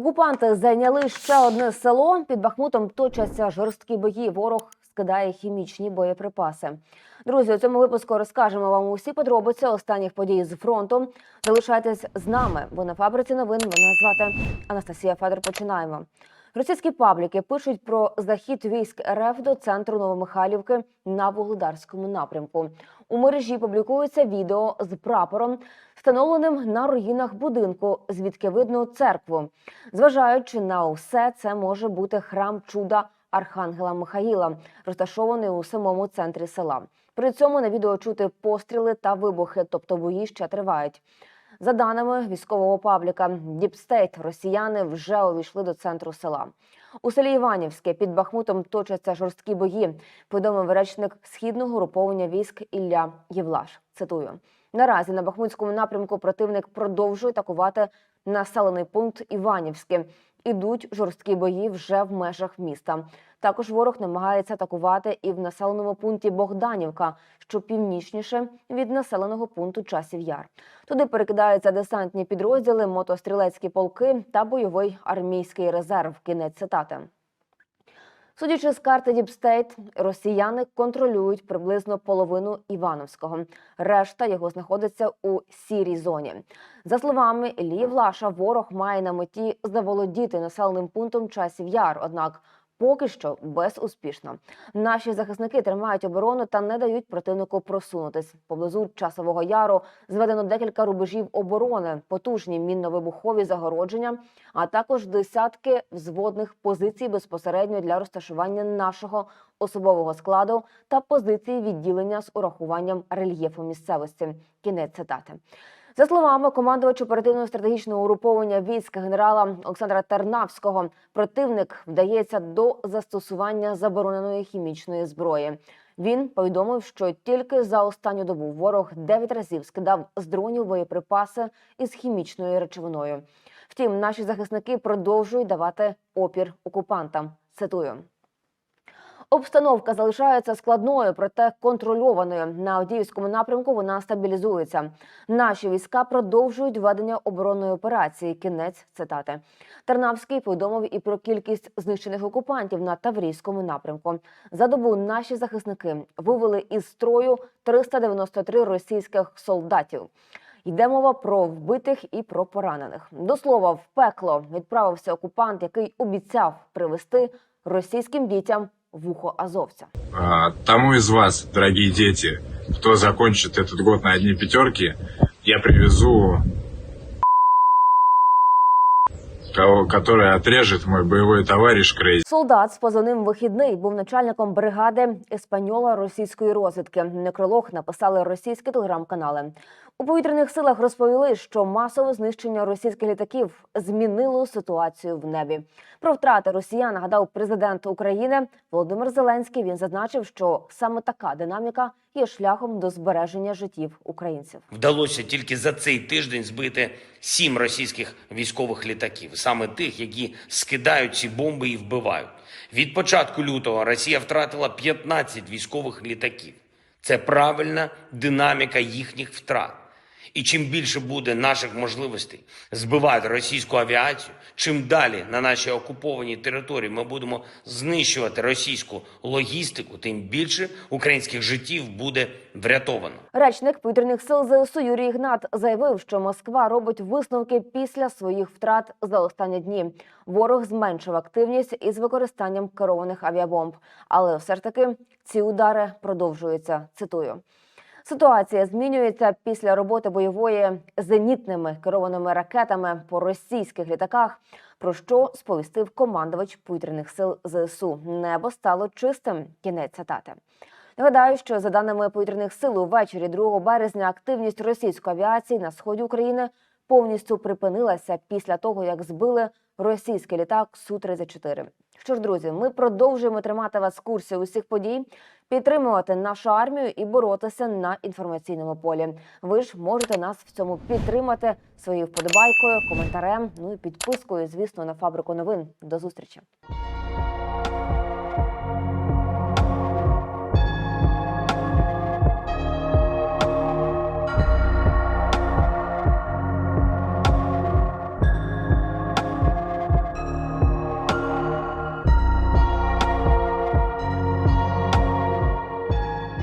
Окупанти зайняли ще одне село. Під Бахмутом точаться жорсткі бої. Ворог скидає хімічні боєприпаси. Друзі, у цьому випуску розкажемо вам усі подробиці останніх подій з фронту. Залишайтесь з нами, бо на фабриці новин мене звати Анастасія Федор. Починаємо. Російські пабліки пишуть про захід військ РФ до центру Новомихайлівки на Вугледарському напрямку. У мережі публікується відео з прапором, встановленим на руїнах будинку, звідки видно церкву. Зважаючи на усе, це може бути храм чуда Архангела Михаїла, розташований у самому центрі села. При цьому на відео чути постріли та вибухи, тобто бої ще тривають. За даними військового пабліка Діпстейт, росіяни вже увійшли до центру села. У селі Іванівське під Бахмутом точаться жорсткі бої. Повідомив речник східного груповання військ Ілля Євлаш. Цитую: наразі на Бахмутському напрямку противник продовжує атакувати населений пункт Іванівське. Ідуть жорсткі бої вже в межах міста. Також ворог намагається атакувати і в населеному пункті Богданівка, що північніше від населеного пункту Часів Яр. Туди перекидаються десантні підрозділи, мотострілецькі полки та бойовий армійський резерв. Кінець цитати. Судячи з карти Діпстейт, росіяни контролюють приблизно половину Івановського. Решта його знаходиться у сірій зоні. За словами Іллі Влаша, ворог має на меті заволодіти населеним пунктом часів яр. Однак поки що безуспішно. Наші захисники тримають оборону та не дають противнику просунутись. Поблизу часового яру зведено декілька рубежів оборони, потужні мінно-вибухові загородження, а також десятки взводних позицій безпосередньо для розташування нашого особового складу та позиції відділення з урахуванням рельєфу місцевості. Кінець цитати. За словами командувача оперативного стратегічного угруповання військ генерала Олександра Тернавського, противник вдається до застосування забороненої хімічної зброї. Він повідомив, що тільки за останню добу ворог 9 разів скидав з дронів боєприпаси із хімічною речовиною. Втім, наші захисники продовжують давати опір окупантам. Цитую. Обстановка залишається складною, проте контрольованою. На Авдіївському напрямку вона стабілізується. Наші війська продовжують ведення оборонної операції. Кінець цитати. Тарнавський повідомив і про кількість знищених окупантів на Таврійському напрямку. За добу наші захисники вивели із строю 393 російських солдатів. Йде мова про вбитих і про поранених. До слова, в пекло відправився окупант, який обіцяв привезти російським дітям вухо азовця. А, Тому из вас, дорогие дети, кто закончит этот год на одни пятерки, я привезу кого, который отрежет мой боевой товарищ Крейзи. Солдат з позивним вихідний був начальником бригади еспаньола російської розвідки. Некролог написали російські телеграм-канали. У повітряних силах розповіли, що масове знищення російських літаків змінило ситуацію в небі. Про втрати росіян нагадав президент України Володимир Зеленський. Він зазначив, що саме така динаміка є шляхом до збереження життів українців. Вдалося тільки за цей тиждень збити сім російських військових літаків, саме тих, які скидають ці бомби і вбивають. Від початку лютого Росія втратила 15 військових літаків. Це правильна динаміка їхніх втрат. І чим більше буде наших можливостей збивати російську авіацію, чим далі на нашій окупованій території ми будемо знищувати російську логістику, тим більше українських життів буде врятовано. Речник повітряних сил ЗСУ Юрій Ігнат заявив, що Москва робить висновки після своїх втрат за останні дні. Ворог зменшив активність із використанням керованих авіабомб, але все ж таки ці удари продовжуються. Цитую. Ситуація змінюється після роботи бойової зенітними керованими ракетами по російських літаках. Про що сповістив командувач повітряних сил ЗСУ. Небо стало чистим. Кінець цитати. Нагадаю, що за даними повітряних сил, увечері 2 березня активність російської авіації на сході України повністю припинилася після того, як збили російський літак су 34 Що ж, друзі, ми продовжуємо тримати вас в курсі усіх подій, підтримувати нашу армію і боротися на інформаційному полі. Ви ж можете нас в цьому підтримати своєю вподобайкою, коментарем, ну і підпискою, звісно, на фабрику новин. До зустрічі.